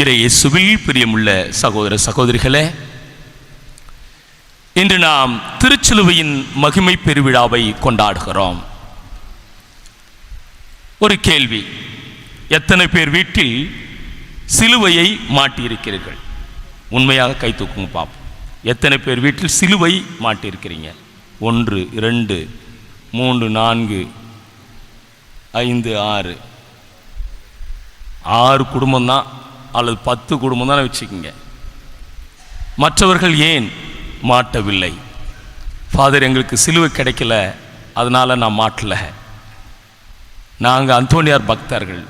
இறை இயேசுவில் பிரியமுள்ள சகோதர சகோதரிகளே இன்று நாம் திருச்சிலுவையின் மகிமை பெருவிழாவை கொண்டாடுகிறோம். ஒரு கேள்வி எத்தனை பேர் வீட்டில் சிலுவையை மாட்டியிருக்கிறீர்கள்? உண்மையாக கை தூக்குங்க பார்ப்போம் எத்தனை பேர் வீட்டில் சிலுவை மாட்டியிருக்கிறீங்க? ஒன்று இரண்டு மூன்று நான்கு ஐந்து ஆறு. ஆறு குடும்பம் தான் அல்லது பத்து குடும்பம் தானே வச்சுக்கோங்க. மற்றவர்கள் ஏன் மாட்டவில்லை? ஃபாதர் எங்களுக்கு சிலுவை கிடைக்கல அதனால் நான் மாட்டல. நாங்கள் அந்தோனியார் பக்தர்கள்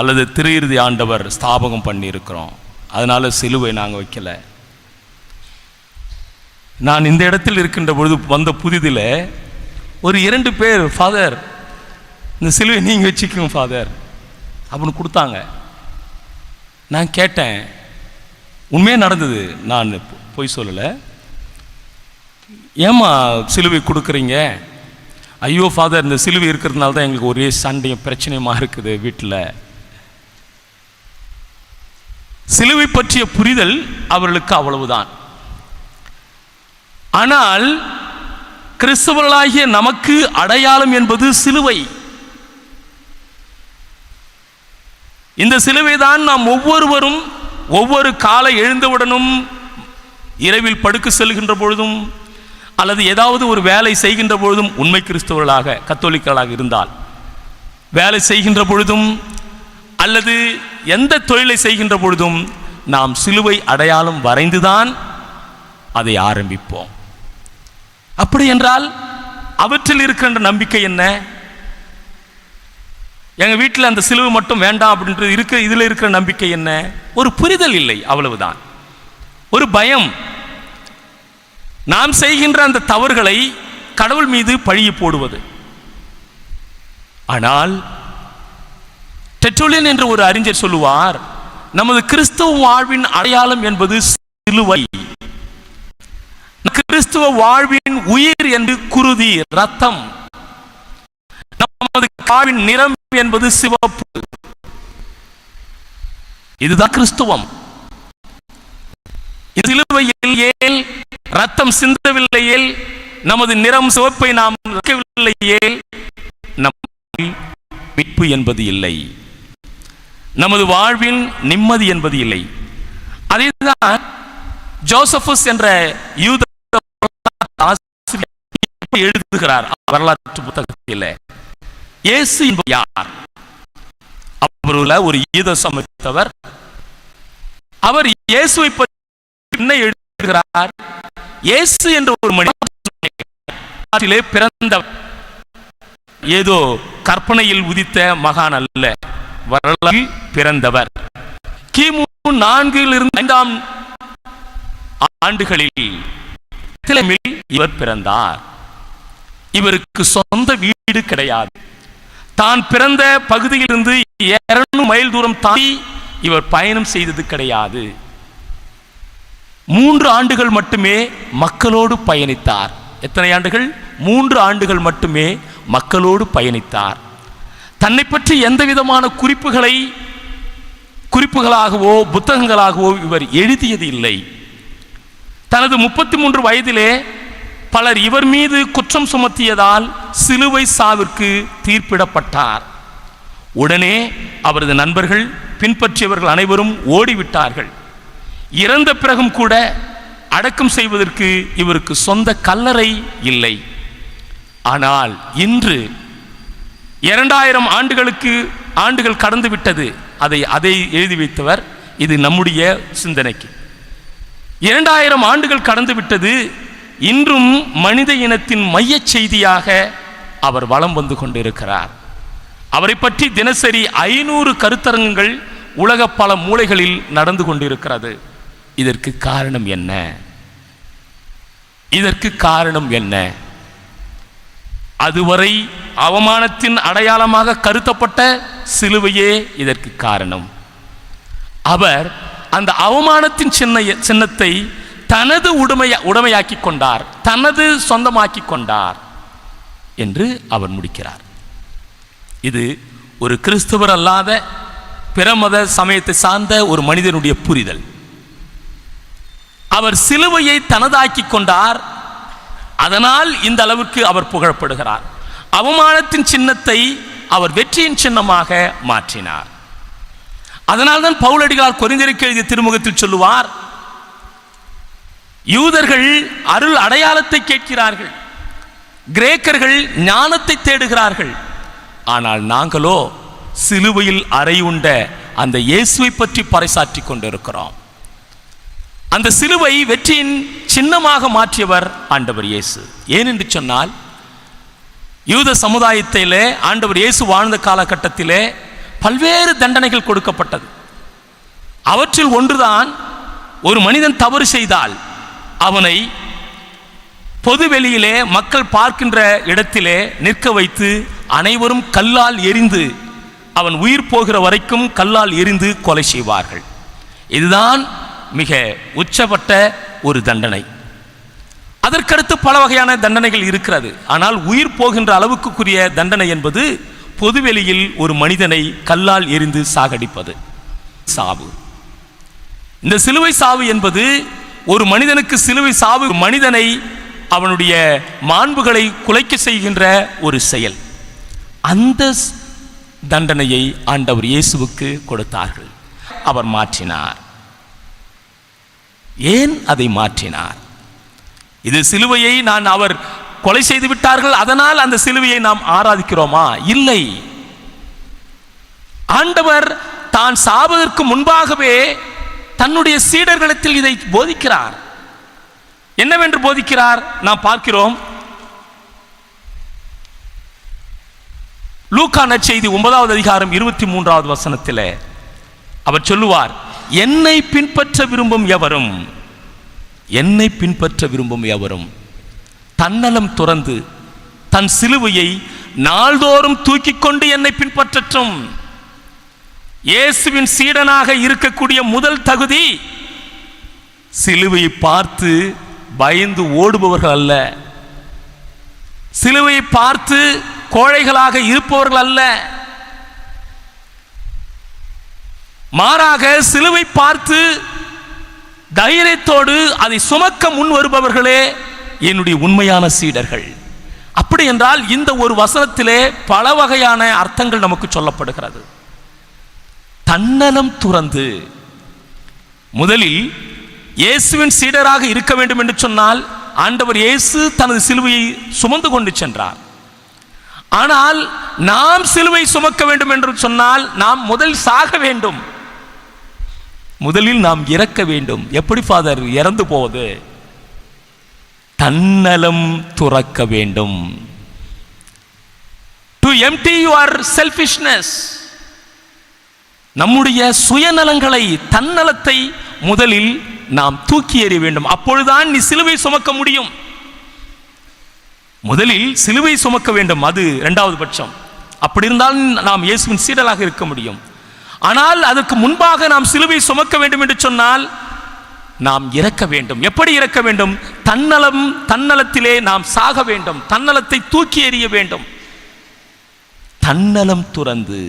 அல்லது திரு இறுதி ஆண்டவர் ஸ்தாபகம் பண்ணியிருக்கிறோம் அதனால் சிலுவை நாங்கள் வைக்கல. நான் இந்த இடத்தில் இருக்கின்ற பொழுது வந்த புதிதில் ஒரு இரண்டு பேர் ஃபாதர் இந்த சிலுவை நீங்கள் வச்சுக்கோங்க ஃபாதர் அப்படின்னு கொடுத்தாங்க. நான் கேட்டேன் உண்மையாக நடந்தது? நான் பொய் சொல்லலை. ஏம்மா சிலுவை கொடுக்குறீங்க? ஐயோ ஃபாதர் இந்த சிலுவை இருக்கிறதுனால தான் எங்களுக்கு ஒரே சண்டையும் பிரச்சனையுமா இருக்குது வீட்டில் சிலுவை பற்றிய புரிதல் அவர்களுக்கு அவ்வளவுதான். ஆனால் கிறிஸ்தவர்களாகிய நமக்கு அடையாளம் என்பது சிலுவை. இந்த சிலுவை தான் நாம் ஒவ்வொருவரும் ஒவ்வொரு காலை எழுந்தவுடனும் இரவில் படுக்க செல்கின்ற பொழுதும் அல்லது ஏதாவது ஒரு வேலை செய்கின்ற பொழுதும் உண்மை கிறிஸ்தவர்களாக கத்தோலிக்களாக இருந்தால் வேலை செய்கின்ற பொழுதும் அல்லது எந்த தொழிலை செய்கின்ற பொழுதும் நாம் சிலுவை அடையாளம் வரைந்துதான் அதை ஆரம்பிப்போம். அப்படி என்றால் அவற்றில் இருக்கின்ற நம்பிக்கை என்ன? எங்க வீட்டில் அந்த சிலுவை மட்டும் வேண்டாம் அப்படின்றது இருக்க இதில் இருக்கிற நம்பிக்கை என்ன? ஒரு புரிதல் இல்லை அவ்வளவுதான். ஒரு பயம். நாம் செய்கின்ற அந்த தவறுகளை கடவுள் மீது பழிய போடுவது. ஆனால் டெட்ரோலியன் என்ற ஒரு அறிஞர் சொல்லுவார் நமது கிறிஸ்துவ வாழ்வின் அடையாளம் என்பது சிலுவை. கிறிஸ்துவ வாழ்வின் உயிர் என்று குருதி ரத்தம். நமது ஆவின் நிறம் என்பது சிவப்பு. இதுதான் கிறிஸ்துவம். சிலுவையில் ஏல் ரத்தம் சிந்தவில்லையில் நமது நிறம் சிவப்பை நாம் வைக்கவில்லையேல் நம் மீட்பு என்பது இல்லை. நமது வாழ்வில் நிம்மதி என்பது இல்லை. அதேதான் ஜோசபஸ் என்ற யூத ஆசிரியர் எழுதுகிறார் வரலாற்று புத்தகத்தில். இயேசு யார்? அவருல ஒரு ஈத சமைத்தவர் அவர் இயேசுவை பற்றி என்ன எழுதுகிறார்? இயேசு என்ற ஒரு மனிதனிலே பிறந்தவர். ஏதோ கற்பனையில் உதித்த மகான் அல்ல. வரலாற்றில் பிறந்தவர். கிமு நான்கில் இருந்து ஐந்தாம் ஆண்டுகளில் இவர் பிறந்தார். இவருக்கு சொந்த வீடு கிடையாது. தான் பிறந்த பகுதியிலிருந்து இருநூறு மைல் தூரம் தாண்டி இவர் பயணம் செய்தது கிடையாது. மூன்று ஆண்டுகள் மட்டுமே மக்களோடு பயணித்தார். எத்தனை ஆண்டுகள்? மூன்று ஆண்டுகள் மட்டுமே மக்களோடு பயணித்தார். தன்னை பற்றி எந்த விதமான குறிப்புகளை குறிப்புகளாகவோ புத்தகங்களாகவோ இவர் எழுதியது இல்லை தனது முப்பத்தி மூன்று வயதிலே பலர் இவர் மீது குற்றம் சுமத்தியதால் சிலுவை சாவிற்கு தீர்ப்பிடப்பட்டார். உடனே அவரது நண்பர்கள் பின்பற்றியவர்கள் அனைவரும் ஓடிவிட்டார்கள். இறந்த பிறகும் கூட அடக்கம் செய்வதற்கு இவருக்கு சொந்த கல்லறை இல்லை. ஆனால் இன்று இரண்டாயிரம் ஆண்டுகளுக்கு ஆண்டுகள் கடந்து விட்டது அதை அதை எழுதி வைத்தவர் இது நம்முடைய சிந்தனைக்கு. இரண்டாயிரம் ஆண்டுகள் கடந்து விட்டது இன்றும் மனித இனத்தின் மைய செய்தியாக அவர் வளம் வந்து கொண்டிருக்கிறார். அவரை பற்றி தினசரி ஐநூறு கருத்தரங்குகள் உலக பல மூலைகளில் நடந்து கொண்டிருக்கிறது. இதற்கு காரணம் என்ன? இதற்கு காரணம் என்ன? அதுவரை அவமானத்தின் அடையாளமாக கருத்தப்பட்ட சிலுவையே இதற்கு காரணம். அவர் அந்த அவமானத்தின் சின்ன சின்னத்தை தனது உடைமைய உடைமையாக்கி கொண்டார் தனது சொந்தமாக்கி கொண்டார் என்று அவர் முடிக்கிறார். இது ஒரு கிறிஸ்தவர் அல்லாத பிரமத சமயத்தை சார்ந்த ஒரு மனிதனுடைய புரிதல். அவர் சிலுவையை தனதாக்கி கொண்டார் அதனால் இந்த அளவுக்கு அவர் புகழப்படுகிறார். அவமானத்தின் சின்னத்தை அவர் வெற்றியின் சின்னமாக மாற்றினார். அதனால்தான் பவுலடிகளார் கொரிந்தியருக்கு எழுதிய திருமுகத்தில் சொல்லுவார் யூதர்கள் அருள் அடையாளத்தை கேட்கிறார்கள். கிரேக்கர்கள் ஞானத்தை தேடுகிறார்கள். ஆனால் நாங்களோ சிலுவையில் அறை உண்ட அந்த இயேசுவை பற்றி பறைசாற்றி கொண்டிருக்கிறோம். அந்த சிலுவை வெற்றியின் சின்னமாக மாற்றியவர் ஆண்டவர் இயேசு. ஏனென்று சொன்னால் யூத சமுதாயத்திலே ஆண்டவர் இயேசு வாழ்ந்த காலகட்டத்திலே பல்வேறு தண்டனைகள் கொடுக்கப்பட்டது. அவற்றில் ஒன்றுதான் ஒரு மனிதன் தவறு செய்தால் அவனை பொதுவெளியிலே மக்கள் பார்க்கின்ற இடத்திலே நிற்க வைத்து அனைவரும் கல்லால் எரிந்து அவன் உயிர் போகிற வரைக்கும் கல்லால் எரிந்து கொலை செய்வார்கள். இதுதான் மிக உச்சப்பட்ட ஒரு தண்டனை. அதற்கடுத்து பல வகையான தண்டனைகள் இருக்கிறது. ஆனால் உயிர் போகின்ற அளவுக்குரிய தண்டனை என்பது பொதுவெளியில் ஒரு மனிதனை கல்லால் எரிந்து சாகடிப்பது. சாவு. இந்த சிலுவை சாவு என்பது ஒரு மனிதனுக்கு சிலுவை சாவு மனிதனை அவனுடைய மாண்புகளை குலைக்க செய்கின்ற ஒரு செயல். அந்த தண்டனையை ஆண்டவர் இயேசுவுக்கு கொடுத்தார்கள். அவர் மாற்றினார். ஏன் அதை மாற்றினார்? இது சிலுவையை நான் அவர் கொலை செய்து விட்டார்கள் அதனால் அந்த சிலுவையை நாம் ஆராதிக்கிறோமா? இல்லை. ஆண்டவர் தான் சாவதற்கு முன்பாகவே தன்னுடைய சீடர்களிடத்தில் இதை போதிக்கிறார். என்னவென்று போதிக்கிறார்? நாம் பார்க்கிறோம். லூக்கா நற்செய்தி ஒன்பதாவது அதிகாரம் இருபத்தி மூன்றாவது வசனத்தில் அவர் சொல்லுவார் என்னை பின்பற்ற விரும்பும் எவரும் என்னை பின்பற்ற விரும்பும் எவரும் தன்னலம் துறந்து தன் சிலுவையை நாள்தோறும் தூக்கிக் கொண்டு என்னை பின்பற்றட்டும். இயேசுவின் சீடனாக இருக்கக்கூடிய முதல் தகுதி சிலுவையை பார்த்து பயந்து ஓடுபவர்கள் அல்ல. சிலுவையை பார்த்து கோழைகளாக இருப்பவர்கள் அல்ல. மாறாக சிலுவை பார்த்து தைரியத்தோடு அதை சுமக்க முன் வருபவர்களே என்னுடைய உண்மையான சீடர்கள். அப்படி என்றால் இந்த ஒரு வசனத்திலே பல வகையான அர்த்தங்கள் நமக்கு சொல்லப்படுகிறது. தன்னலம் துறந்து முதலில் இயேசுவின் சீடராக இருக்க வேண்டும் என்று சொன்னால் ஆண்டவர் இயேசு தனது சிலுவையை சுமந்து கொண்டு சென்றார். ஆனால் நாம் சிலுவை சுமக்க வேண்டும் என்று சொன்னால் நாம் முதல் சாக வேண்டும். முதலில் நாம் இறக்க வேண்டும். எப்படி ஃபாதர் இறந்து போவது. தன்னலம் துறக்க வேண்டும். டு எம்டி யுவர் செல்ஃபிஷ்னஸ் நம்முடைய சுயநலங்களை தன்னலத்தை முதலில் நாம் தூக்கி எறிய வேண்டும். அப்பொழுதுதான் நீ சிலுவை சுமக்க முடியும். முதலில் சிலுவை சுமக்க வேண்டும் அது இரண்டாவது பட்சம். அப்படி இருந்தால் நாம் இயேசுவின் சீடலாக இருக்க முடியும். ஆனால் அதற்கு முன்பாக நாம் சிலுவை சுமக்க வேண்டும் என்று சொன்னால் நாம் இறக்க வேண்டும். எப்படி இறக்க வேண்டும்? தன்னலம் தன்னலத்திலே நாம் சாக வேண்டும். தன்னலத்தை தூக்கி எறிய வேண்டும். தன்னலம் துறந்து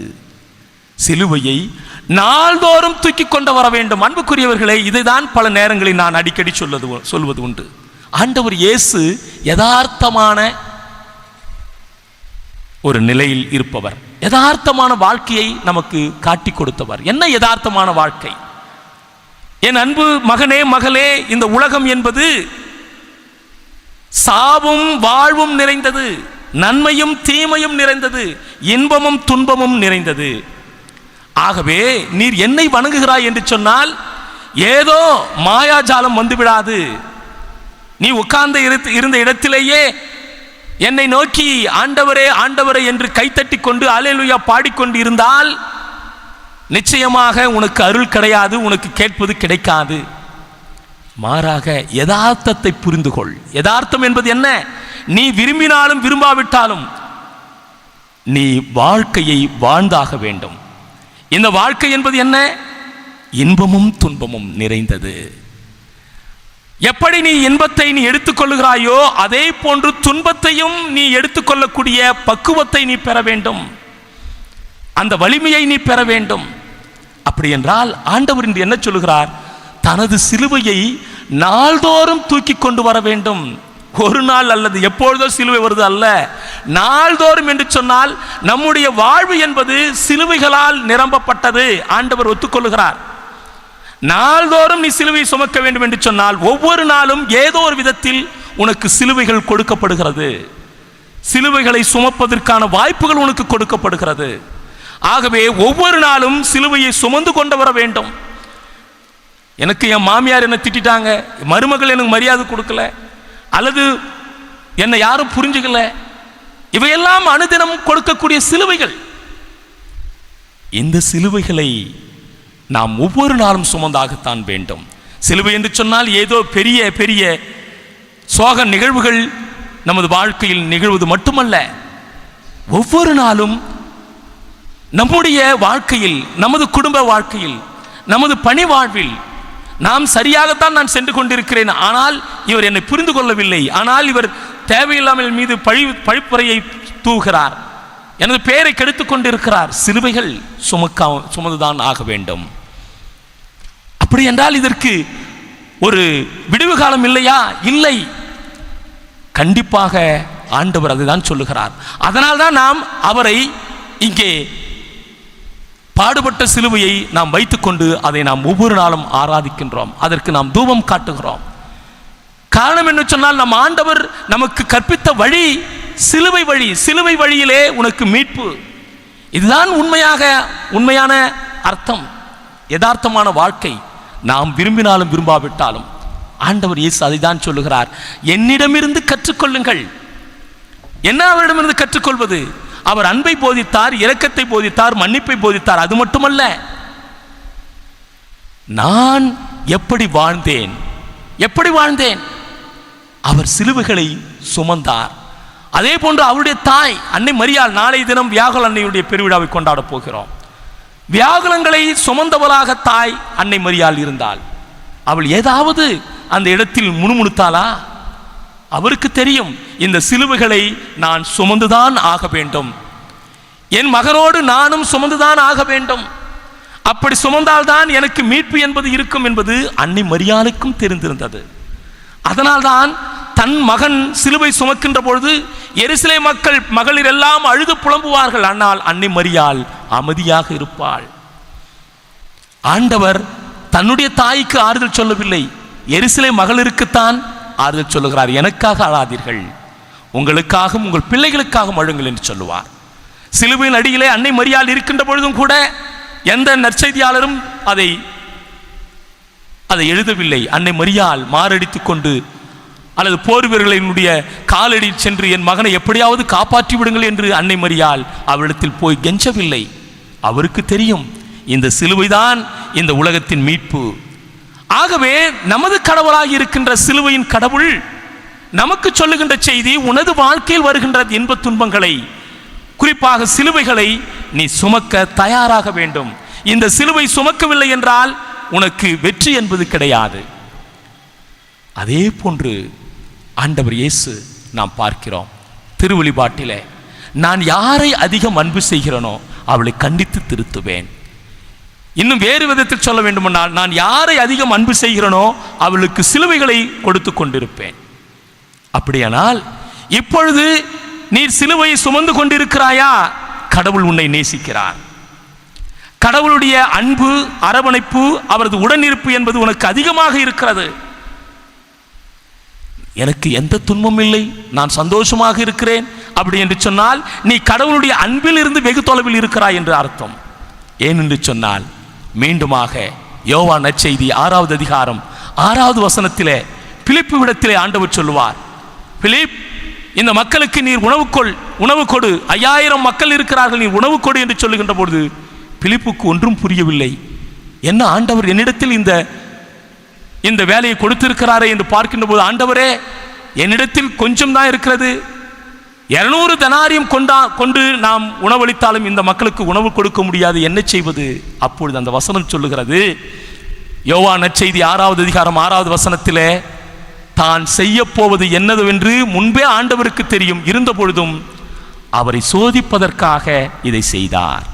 சிலுவையை நாள்தோறும் தூக்கி கொண்டு வர வேண்டும். அன்புக்குரியவர்களே இதுதான் பல நேரங்களில் நான் அடிக்கடி சொல்வது சொல்வது உண்டு. ஆண்டவர் இயேசு யதார்த்தமான ஒரு நிலையில் இருப்பவர். யதார்த்தமான வாழ்க்கையை நமக்கு காட்டி கொடுத்தவர். என்ன யதார்த்தமான வாழ்க்கை? என் அன்பு மகனே மகளே இந்த உலகம் என்பது சாவும் வாழ்வும் நிறைந்தது. நன்மையும் தீமையும் நிறைந்தது. இன்பமும் துன்பமும் நிறைந்தது. ஆகவே நீர் என்னை வணங்குகிறாய் என்று சொன்னால் ஏதோ மாயாஜாலம் வந்துவிடாது. நீ உட்கார்ந்து இருந்த இடத்திலேயே என்னை நோக்கி ஆண்டவரே ஆண்டவரே என்று கைத்தட்டி கொண்டு அலையலுயா பாடிக்கொண்டு இருந்தால் நிச்சயமாக உனக்கு அருள் கிடையாது உனக்கு கேட்பது கிடைக்காது. மாறாக யதார்த்தத்தை புரிந்து கொள் யதார்த்தம் என்பது என்ன? நீ விரும்பினாலும் விரும்பாவிட்டாலும் நீ வாழ்க்கையை வாழ்ந்தாக வேண்டும். இந்த வாழ்க்கை என்பது என்ன? இன்பமும் துன்பமும் நிறைந்தது. எப்படி நீ இன்பத்தை நீ எடுத்துக்கொள்கிறாயோ அதே போன்று துன்பத்தையும் நீ எடுத்துக்கொள்ளக்கூடிய பக்குவத்தை நீ பெற வேண்டும். அந்த வலிமையை நீ பெற வேண்டும். அப்படி என்றால் ஆண்டவர் இன்று என்ன சொல்லுகிறார்? தனது சிலுவையை நாள்தோறும் தூக்கி கொண்டு வர வேண்டும். ஒரு நாள் அல்லது எப்பொழுதோ சிலுவை வருது அல்ல. நாள்தோறும் என்று சொன்னால் நம்முடைய வாழ்வு என்பது சிலுவைகளால் நிரம்பப்பட்டது. ஆண்டவர் ஒத்துக்கொள்கிறார் நாள்தோறும் நீ சிலுவை சுமக்க வேண்டும் என்று சொன்னால் ஒவ்வொரு நாளும் ஏதோ ஒரு விதத்தில் உனக்கு சிலுவைகள் கொடுக்கப்படுகிறது. சிலுவைகளை சுமப்பதற்கான வாய்ப்புகள் உனக்கு கொடுக்கப்படுகிறது. ஆகவே ஒவ்வொரு நாளும் சிலுவையை சுமந்து கொண்டு வர வேண்டும். எனக்கு என் மாமியார் என்னை திட்டிட்டாங்க. மருமகள் எனக்கு மரியாதை கொடுக்கல. அல்லது என்னை யாரும் புரிஞ்சுக்கல. இவையெல்லாம் அனுதினம் கொடுக்கக்கூடிய சிலுவைகள். இந்த சிலுவைகளை நாம் ஒவ்வொரு நாளும் சுமந்தாகத்தான் வேண்டும். சிலுவை என்று சொன்னால் ஏதோ பெரிய பெரிய சோக நிகழ்வுகள் நமது வாழ்க்கையில் நிகழ்வது மட்டுமல்ல. ஒவ்வொரு நாளும் நம்முடைய வாழ்க்கையில் நமது குடும்ப வாழ்க்கையில் நமது பணி வாழ்வில் நாம் சரியாகத்தான் நான் சென்று கொண்டிருக்கிறேன். ஆனால் இவர் என்னை புரிந்து கொள்ளவில்லை. ஆனால் இவர் தேவையில்லாமல் மீது பழி பழிப்புரையை தூகிறார். எனது பெயரை கெடுத்துக் கொண்டிருக்கிறார். சிறுவைகள் சுமக்க சுமந்துதான் ஆக வேண்டும். அப்படி என்றால் இதற்கு ஒரு விடுவு காலம் இல்லையா? இல்லை. கண்டிப்பாக ஆண்டவர் அதுதான் சொல்லுகிறார். அதனால் தான் நாம் அவரை இங்கே பாடுபட்ட சிலுவையை நாம் வைத்துக்கொண்டு அதை நாம் ஒவ்வொரு நாளும் ஆராதிக்கின்றோம். அதற்கு நாம் தூபம் காட்டுகிறோம். காரணம் என்ன சொன்னால் நம் ஆண்டவர் நமக்கு கற்பித்த வழி சிலுவை வழி சிலுவை வழியிலே உனக்கு மீட்பு. இதுதான் உண்மையாக உண்மையான அர்த்தம் யதார்த்தமான வாழ்க்கை. நாம் விரும்பினாலும் விரும்பாவிட்டாலும் ஆண்டவர் இயேசு அதை தான் சொல்லுகிறார். என்னிடமிருந்து கற்றுக்கொள்ளுங்கள். என்ன அவரிடமிருந்து கற்றுக்கொள்வது? அவர் அன்பை போதித்தார் இரக்கத்தை போதித்தார் மன்னிப்பை போதித்தார். அது மட்டுமல்ல நான் எப்படி வாழ்ந்தேன்? எப்படி வாழ்ந்தேன்? அவர் சிலுவைகளை சுமந்தார். அதே போன்று அவருடைய தாய் அன்னை மரியாள் நாளை தினம் வியாகுல அன்னையுடைய பெருவிழாவை கொண்டாட போகிறோம். வியாகுலங்களை சுமந்தவளாக தாய் அன்னை மரியாள் இருந்தாள். அவள் ஏதாவது அந்த இடத்தில் முணுமுணுத்தாளா? அவருக்கு தெரியும் இந்த சிலுவைகளை நான் சுமந்துதான் ஆக வேண்டும். என் மகனோடு நானும் சுமந்துதான் ஆக வேண்டும். அப்படி சுமந்தால்தான் எனக்கு மீட்பு என்பது இருக்கும் என்பது அன்னை மரியாளுக்கும் தெரிந்திருந்தது. அதனால்தான் தன் மகன் சிலுவை சுமக்கின்ற பொழுது எரிசிலை மக்கள் மகளிர் எல்லாம் அழுது புலம்புவார்கள். ஆனால் அன்னை மரியாள் அமைதியாக இருப்பாள். ஆண்டவர் தன்னுடைய தாய்க்கு ஆறுதல் சொல்லவில்லை. எரிசிலை மகளிருக்குத்தான் ஆறுதல் சொல்லுகிறார் எனக்காக அழாதீர்கள் உங்களுக்காகவும் உங்கள் பிள்ளைகளுக்காகவும் அழுங்கள் என்று சொல்லுவார். சிலுவையின் அடியிலே அன்னை மரியாள் இருக்கின்ற பொழுதும் கூட எந்த நற்செய்தியாளரும் அதை அதை எழுதவில்லை. அன்னை மரியாள் மாரடித்துக் கொண்டு அல்லது போர் வீரர்களினுடைய காலடியில் சென்று என் மகனை எப்படியாவது காப்பாற்றி விடுங்கள் என்று அன்னை மரியாள் அவளிடத்தில் போய் கெஞ்சவில்லை. அவருக்கு தெரியும் இந்த சிலுவைதான் இந்த உலகத்தின் மீட்பு. ஆகவே நமது கடவுளாக இருக்கின்ற சிலுவையின் கடவுள் நமக்கு சொல்லுகின்ற செய்தி உனது வாழ்க்கையில் வருகின்ற இன்பத் துன்பங்களை. குறிப்பாக சிலுவைகளை நீ சுமக்க தயாராக வேண்டும். இந்த சிலுவை சுமக்கவில்லை என்றால் உனக்கு வெற்றி என்பது கிடையாது. அதே போன்று ஆண்டவர் இயேசு நாம் பார்க்கிறோம். திருவழிபாட்டிலே நான் யாரை அதிகம் அன்பு செய்கிறேனோ அவளை கண்டித்து திருத்துவேன். இன்னும் வேறு விதத்தில் சொல்ல வேண்டுமென்றால் நான் யாரை அதிகம் அன்பு செய்கிறேனோ அவளுக்கு சிலுவைகளை கொடுத்து கொண்டிருப்பேன். அப்படியானால் இப்பொழுது நீர் சிலுவையை சுமந்து கொண்டிருக்கிறாயா? கடவுள் உன்னை நேசிக்கிறார். கடவுளுடைய அன்பு அரவணைப்பு அவரது உடனிருப்பு என்பது உனக்கு அதிகமாக இருக்கிறது. எனக்கு எந்த துன்பமும் இல்லை நான் சந்தோஷமாக இருக்கிறேன். அப்படி என்று சொன்னால் நீ கடவுளுடைய அன்பில் இருந்து வெகு தொலைவில் இருக்கிறாய் என்று அர்த்தம். ஏனென்று சொன்னால் மீண்டுமாக யோவா நற்செய்தி ஆறாவது அதிகாரம் ஆறாவது வசனத்திலே பிலிப்பு விடத்திலே ஆண்டவர் சொல்லுவார் பிலிப் இந்த மக்களுக்கு நீர் உணவு கொள் உணவு கொடு. ஐயாயிரம் மக்கள் இருக்கிறார்கள் நீர் உணவு கொடு என்று சொல்லுகின்ற பொழுது பிலிப்புக்கு ஒன்றும் புரியவில்லை. என்ன ஆண்டவர் என்னிடத்தில் இந்த இந்த வேலையை கொடுத்திருக்கிறாரே என்று பார்க்கின்ற போது ஆண்டவரே என்னிடத்தில் கொஞ்சம் தான் இருக்கிறது. இருநூறு தனாரியம் கொண்டா கொண்டு நாம் உணவளித்தாலும் இந்த மக்களுக்கு உணவு கொடுக்க முடியாது. என்ன செய்வது? அப்பொழுது அந்த வசனம் சொல்லுகிறது. யோவா நற்செய்தி ஆறாவது அதிகாரம் ஆறாவது வசனத்திலே தான் செய்ய போவது என்னதுவென்று முன்பே ஆண்டவருக்கு தெரியும். இருந்த பொழுதும் அவரை சோதிப்பதற்காக இதை செய்தார்.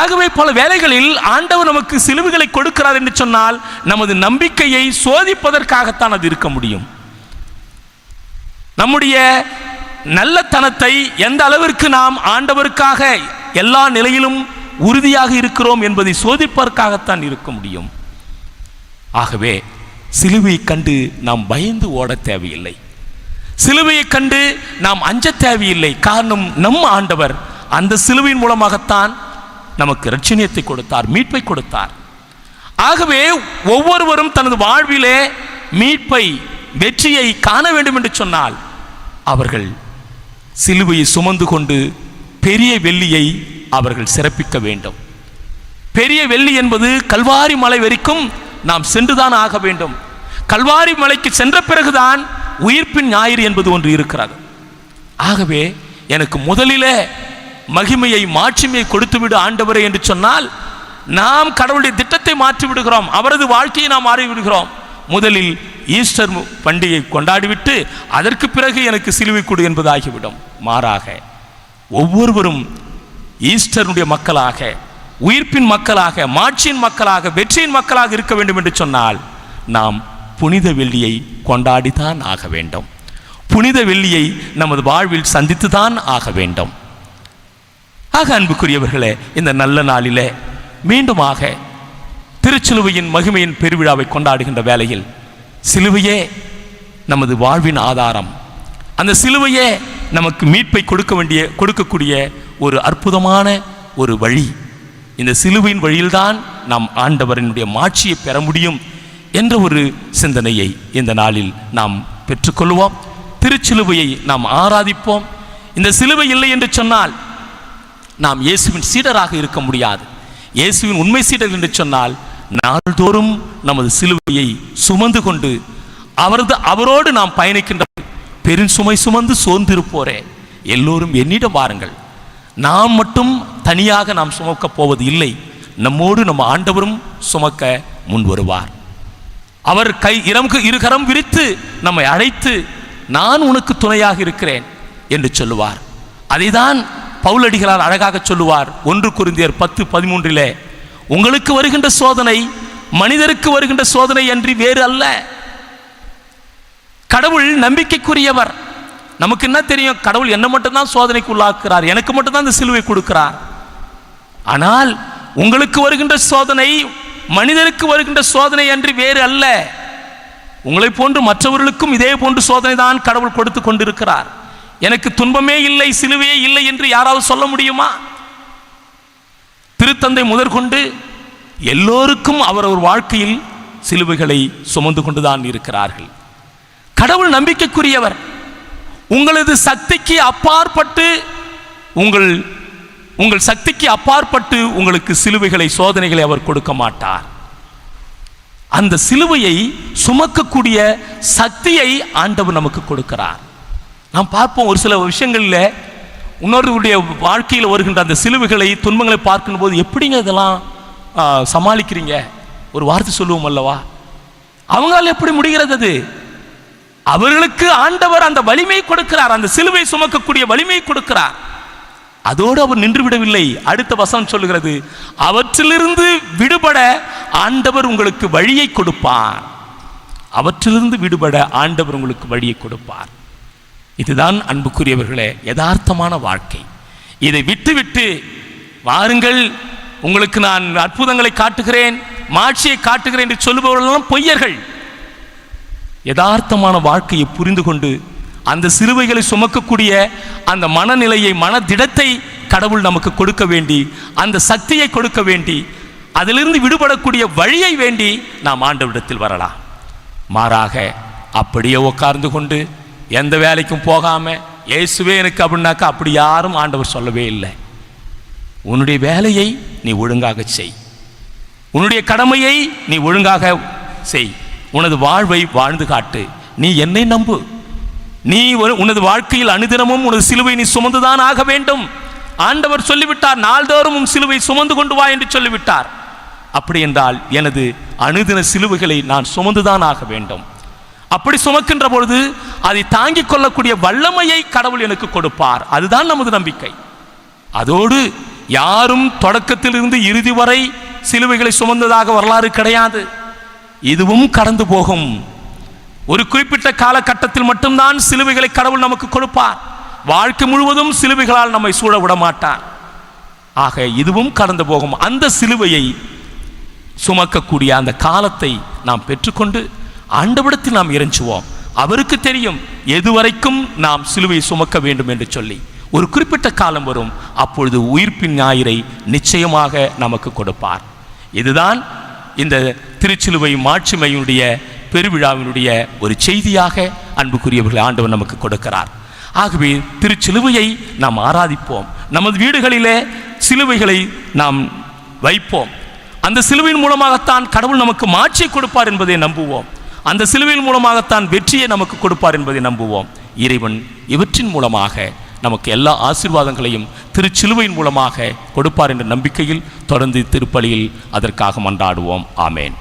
ஆகவே பல வேலைகளில் ஆண்டவர் நமக்கு சிலுவைகளை கொடுக்கிறார் என்று சொன்னால் நமது நம்பிக்கையை சோதிப்பதற்காகத்தான் அது இருக்க முடியும். நம்முடைய நல்லத்தனத்தை எந்த அளவிற்கு நாம் ஆண்டவருக்காக எல்லா நிலையிலும் உறுதியாக இருக்கிறோம் என்பதை சோதிப்பதற்காகத்தான் இருக்க முடியும். ஆகவே சிலுவையை கண்டு நாம் பயந்து ஓடத் தேவையில்லை. சிலுவையை கண்டு நாம் அஞ்ச தேவையில்லை. காரணம் நம் ஆண்டவர் அந்த சிலுவையின் மூலமாகத்தான் நமக்கு ரட்சணியத்தை கொடுத்தார் மீட்பை கொடுத்தார். ஆகவே ஒவ்வொருவரும் தனது வாழ்விலே மீட்பை வெற்றியை காண வேண்டும் என்று சொன்னால் அவர்கள் சிலுவையை சுமந்து கொண்டு பெரிய வெள்ளியை அவர்கள் சிறப்பிக்க வேண்டும். பெரிய வெள்ளி என்பது கல்வாரி மலை வரைக்கும் நாம் சென்றுதான் ஆக வேண்டும். கல்வாரி மலைக்கு சென்ற பிறகுதான் உயிர்ப்பின் ஞாயிறு என்பது ஒன்று இருக்கிறது. ஆகவே எனக்கு முதலிலே மகிமையை மாட்சிமையை கொடுத்து விடு ஆண்டவரே என்று சொன்னால் நாம் கடவுளுடைய திட்டத்தை மாற்றி விடுகிறோம் அவரது வாழ்க்கையை நாம் மாறிவிடுகிறோம். முதலில் ஈஸ்டர் பண்டிகை கொண்டாடிவிட்டு அதற்கு பிறகு எனக்கு சிலுவை கொடு என்பதாகிவிடும். மாறாக ஒவ்வொருவரும் ஈஸ்டருடைய மக்களாக உயிர்ப்பின் மக்களாக மாட்சியின் மக்களாக வெற்றியின் மக்களாக இருக்க வேண்டும் என்று சொன்னால் நாம் புனித வெள்ளியை கொண்டாடித்தான் ஆக வேண்டும். புனித வெள்ளியை நமது வாழ்வில் சந்தித்துதான் ஆக வேண்டும். ஆக அன்புக்குரியவர்களே இந்த நல்ல நாளிலே மீண்டுமாக திருச்சிலுவையின் மகிமையின் பெருவிழாவை கொண்டாடுகின்ற வேளையில் சிலுவையே நமது வாழ்வின் ஆதாரம். அந்த சிலுவையே நமக்கு மீட்பை கொடுக்க வேண்டிய கொடுக்கக்கூடிய ஒரு அற்புதமான ஒரு வழி. இந்த சிலுவையின் வழியில்தான் நாம் ஆண்டவரினுடைய மாட்சியை பெற முடியும் என்ற ஒரு சிந்தனையை இந்த நாளில் நாம் பெற்றுக்கொள்வோம். திருச்சிலுவையை நாம் ஆராதிப்போம். இந்த சிலுவை இல்லை என்று சொன்னால் நாம் இயேசுவின் சீடராக இருக்க முடியாது. இயேசுவின் உண்மை சீடர் என்று சொன்னால் நாள்தோறும் நமது சிலுவையை சுமந்து கொண்டு அவரது அவரோடு நாம் பயணிக்கின்ற பெரும் சுமை சுமந்து சோர்ந்திருப்போரே. எல்லோரும் என்னிடம் வாருங்கள். நாம் மட்டும் தனியாக நாம் சுமக்கப் போவது இல்லை. நம்மோடு நம்ம ஆண்டவரும் சுமக்க முன் வருவார். அவர் கை இறங்கு இருகரம் விரித்து நம்மை அழைத்து நான் உனக்கு துணையாக இருக்கிறேன் என்று சொல்லுவார். அதைதான் பவுலடிகளார் அழகாக சொல்லுவார். ஒன்று குருந்தியர் பத்து பதிமூன்றிலே உங்களுக்கு வருகின்ற சோதனை மனிதருக்கு வருகின்ற சோதனை அன்றி வேறு அல்ல. கடவுள் நம்பிக்கைக்குரியவர். நமக்கு என்ன தெரியும்? கடவுள் என்ன மட்டும்தான் சோதனைக்கு உள்ளாக்குறார். எனக்கு மட்டும்தான் இந்த சிலுவை கொடுக்கிறார். ஆனால் உங்களுக்கு வருகின்ற சோதனை மனிதருக்கு வருகின்ற சோதனை அன்றி வேறு அல்ல. உங்களை போன்று மற்றவர்களுக்கும் இதே போன்று சோதனை தான் கடவுள் கொடுத்து கொண்டிருக்கிறார். எனக்கு துன்பமே இல்லை சிலுவையே இல்லை என்று யாராவது சொல்ல முடியுமா? திருத்தந்தை முதற்கொண்டு எல்லோருக்கும் அவர் ஒரு வாழ்க்கையில் சிலுவைகளை சுமந்து கொண்டுதான் இருக்கிறார்கள். கடவுள் நம்பிக்கைக்குரியவர். உங்களது சக்திக்கு அப்பாற்பட்டு உங்கள் உங்கள் சக்திக்கு அப்பாற்பட்டு உங்களுக்கு சிலுவைகளை சோதனைகளை அவர் கொடுக்க மாட்டார். அந்த சிலுவையை சுமக்கக்கூடிய சக்தியை ஆண்டவர் நமக்கு கொடுக்கிறார். நாம் பார்ப்போம் ஒரு சில விஷயங்களில் இன்னொருவருடைய வாழ்க்கையில் வருகின்ற அந்த சிலுவைகளை துன்பங்களை பார்க்கும்போது எப்படிங்க இதெல்லாம் சமாளிக்கிறீங்க? ஒரு வார்த்தை சொல்லுவோம் அல்லவா? அவங்களால் எப்படி முடிகிறது அது? அவர்களுக்கு ஆண்டவர் அந்த வலிமை கொடுக்கிறார் அந்த சிலுவை சுமக்கக்கூடிய வலிமை கொடுக்கிறார். அதோடு அவர் நின்று விடவில்லை அடுத்த வசனம் சொல்லுகிறது அவற்றிலிருந்து விடுபட ஆண்டவர் உங்களுக்கு வழியை கொடுப்பார். அவற்றிலிருந்து விடுபட ஆண்டவர் உங்களுக்கு வழியை கொடுப்பார். இதுதான் அன்புக்குரியவர்களே யதார்த்தமான வாழ்க்கை. இதை விட்டுவிட்டு வாருங்கள் உங்களுக்கு நான் அற்புதங்களை காட்டுகிறேன் மாட்சியை காட்டுகிறேன் என்று சொல்லுபவர்களெல்லாம் பொய்யர்கள். யதார்த்தமான வாழ்க்கையை புரிந்து கொண்டு அந்த சிறுவைகளை சுமக்கக்கூடிய அந்த மனநிலையை மனதிடத்தை கடவுள் நமக்கு கொடுக்க வேண்டி அந்த சக்தியை கொடுக்க வேண்டி அதிலிருந்து விடுபடக்கூடிய வழியை வேண்டி நாம் ஆண்டவரிடத்தில் வரலாம். மாறாக அப்படியே உட்கார்ந்து கொண்டு எந்த வேலைக்கும் போகாம இயேசுவே எனக்கு அப்படின்னாக்கா அப்படி யாரும் ஆண்டவர் சொல்லவே இல்லை. உன்னுடைய வேலையை நீ ஒழுங்காக செய். உன்னுடைய கடமையை நீ ஒழுங்காக செய். உனது வாழ்வை வாழ்ந்து காட்டு. நீ என்னை நம்பு. நீ ஒரு உனது வாழ்க்கையில் அனுதினமும் உனது சிலுவை நீ சுமந்துதான் ஆக வேண்டும். ஆண்டவர் சொல்லிவிட்டார் நாள்தோறும் உன் சிலுவை சுமந்து கொண்டு வா என்று சொல்லிவிட்டார். அப்படி என்றால் எனது அனுதின சிலுவைகளை நான் சுமந்துதான் ஆக வேண்டும். அப்படி சுமக்கின்ற பொழுது அதை தாங்கிக் கொள்ளக்கூடிய வல்லமையை கடவுள் எனக்கு கொடுப்பார். அதுதான் நமது நம்பிக்கை. அதோடு யாரும் தொடக்கத்திலிருந்து இறுதி வரை சிலுவைகளை சுமந்ததாக வரலாறு கிடையாது. இதுவும் கடந்து போகும். ஒரு குறிப்பிட்ட காலகட்டத்தில் மட்டும்தான் சிலுவைகளை கடவுள் நமக்கு கொடுப்பார். வாழ்க்கை முழுவதும் சிலுவைகளால் நம்மை சூழ விட மாட்டார். ஆக இதுவும் கடந்து போகும். அந்த சிலுவையை சுமக்கக்கூடிய அந்த காலத்தை நாம் பெற்றுக்கொண்டு ஆண்டவிடத்தில் நாம் இறைஞ்சுவோம். அவருக்கு தெரியும் எதுவரைக்கும் நாம் சிலுவை சுமக்க வேண்டும் என்று சொல்லி. ஒரு குறிப்பிட்ட காலம் வரும் அப்பொழுது உயிர்ப்பின் ஞாயிறை நிச்சயமாக நமக்கு கொடுப்பார். இதுதான் இந்த திருச்சிலுவை மாட்சிமையினுடைய பெருவிழாவினுடைய ஒரு செய்தியாக அன்புக்குரியவர்கள் ஆண்டவர் நமக்கு கொடுக்கிறார். ஆகவே திருச்சிலுவையை நாம் ஆராதிப்போம். நமது வீடுகளிலே சிலுவைகளை நாம் வைப்போம். அந்த சிலுவையின் மூலமாகத்தான் கடவுள் நமக்கு மாற்றி கொடுப்பார் என்பதை நம்புவோம். அந்த சிலுவையின் மூலமாகத்தான் வெற்றியை நமக்கு கொடுப்பார் என்பதை நம்புவோம். இறைவன் இவற்றின் மூலமாக நமக்கு எல்லா ஆசீர்வாதங்களையும் திருச்சிலுவையின் மூலமாக கொடுப்பார் என்ற நம்பிக்கையில் தொடர்ந்து திருப்பலியில் அதற்காக மன்றாடுவோம். ஆமேன்.